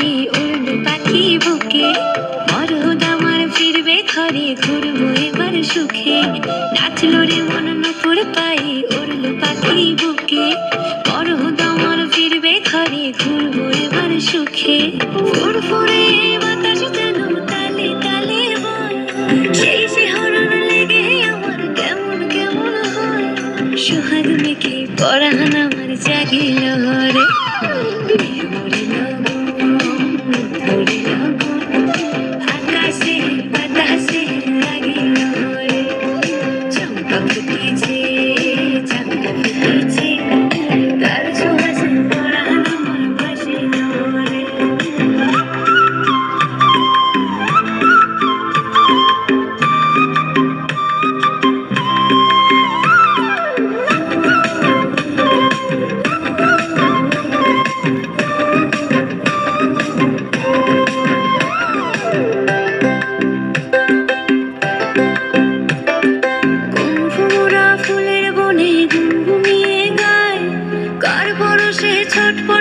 তাই উড়বে পাখি বুকে। মরহদ আমার ফিরবে ঘরে, ঘুরবো এবার সুখে। নাচলো রে মন নুপুর পাই উড়ল পাখি বুকে। মরহদ আমার ফিরবে ঘরে, ঘুরবো এবার সুখে। ফুরফুরে বাতাস যেন তালে তালে হয়। সেই শিহরণ লেগে আমার কেমন কেমন হয়। সোহাগ মেখে পরাণ আমার জাগিল রে Thank you.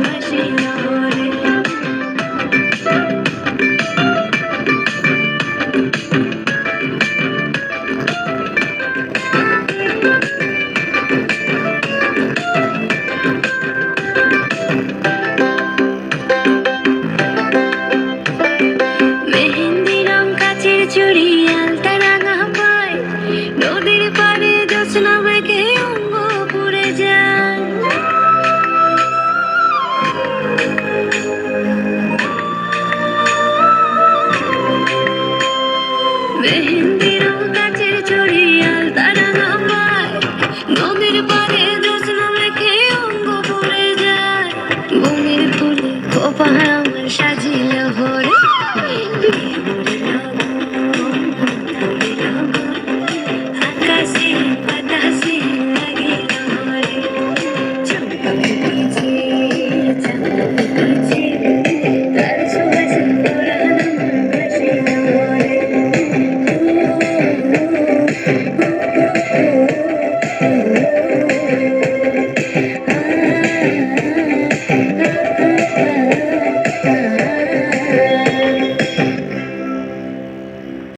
ভালোবাসি নগরে 黄昏下。